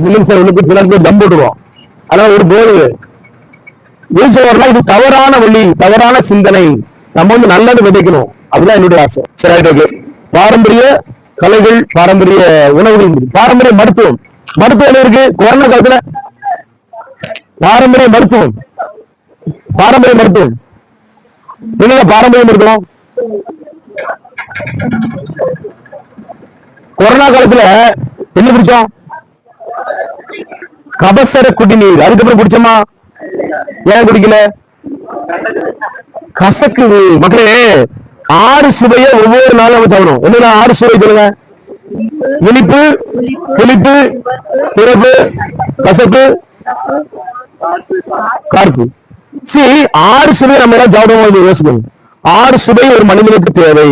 இல்லைங்க சார் தம் போட்டுருவோம். ஒரு போது இது. தவறான வழி தவறான சிந்தனை. நம்ம வந்து நல்லது விதைக்கணும். அதுதான் என்னுடைய ஆசை. சரி ஓகே பாரம்பரிய கலைகள் பாரம்பரிய உணவுகள் பாரம்பரிய மருத்துவம். மருத்துவம் இருக்கு? கொரோனா காலத்துல பாரம்பரிய மருத்துவம். பாரம்பரிய மருத்துவம். என்னங்க பாரம்பரிய மருத்துவம்? கொரோனா காலத்துல என்ன பிடிச்சோம்? கபசர குடிநீர். அதுக்கப்புறம் குடிச்சோமா? ஏன் குடிக்கல? கசக்குது மக்களே ஆறு சுவைய ஒவ்வொரு நாளும் நம்ம சாப்பிடும் என்னன்னா ஆறு சுவை சொல்லுங்க. இனிப்பு புளிப்பு திறப்பு கசப்பு கார்ப்பு. சரி ஆறு சுவை நம்ம எல்லாம் சாப்பிடுவோம் யோசிக்கணும். ஆறு சுவை ஒரு மனிதனுக்கு தேவை.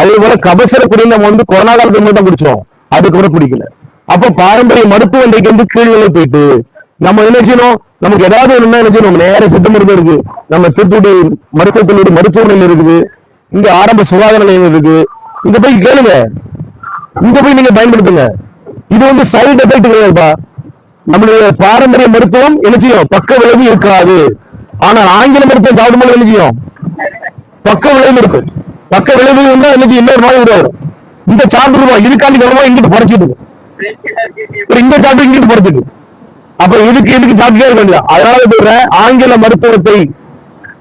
அதே போல கபசர குடிநீர் நம்ம வந்து கொரோனா காலத்துக்கு மட்டும் தான் குடிச்சோம். அதுக்கப்புறம் குடிக்கல. அப்ப பாரம்பரிய மருத்துவ இன்றைக்கு வந்து கீழ்நிலை போயிட்டு நம்ம என்ன செய்யணும்? நமக்கு ஏதாவது ஒண்ணுன்னா என்ன செய்யணும்? நம்ம நேர சித்த மருத்துவம் இருக்கு. நம்ம திருத்தூடி மருத்துவத்தினுடைய நிலையம் இருக்குது. இங்க ஆரம்ப சுகாதார நிலையம் இருக்கு இங்க போய் கேளுங்க. இங்க போய் நீங்க பயன்படுத்துங்க. இது வந்து சைடு எஃபெக்ட் கிடையாதுப்பா நம்மளுடைய பாரம்பரிய மருத்துவம் என்ன செய்யும்? பக்க விளைவு இருக்காது. ஆனால் ஆங்கில மருத்துவம் சாப்பிடும்போது என்ன செய்யும்? பக்க விளைவு இருக்கும். பக்க விளைவு இருந்தா இன்னைக்கு இன்னொரு மாதிரி வரும் இந்த சாப்பிடுவோம் இதுக்காண்டி வருவோம் இங்கிட்டு பறிச்சிட்டு இங்க சாப்பிட்டு இங்கிட்டு போறதுக்கு. அப்ப இதுக்கு இதுக்கு சாப்பிட்டே இருக்க வேண்டியது அதனால சொல்றேன் ஆங்கில மருத்துவத்தை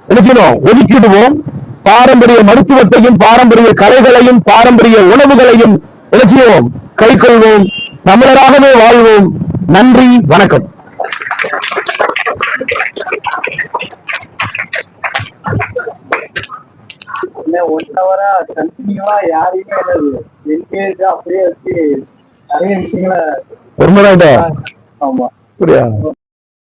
என்ன செய்யணும்? ஒதுக்கிடுவோம். பாரம்பரிய மருத்துவத்தையும் பாரம்பரிய கலைகளையும் பாரம்பரிய உணவுகளையும் என்ன செய்வோம்? கை கொள்வோம். தமிழராகவே வாழ்வோம். நன்றி வணக்கம். ஒன் ஹவரா கண்டினியூவா யாரையுமே என்னது என்கேஜ் அப்படியே வச்சு நிறைய விஷயங்களை ஆமா. அப்படியா?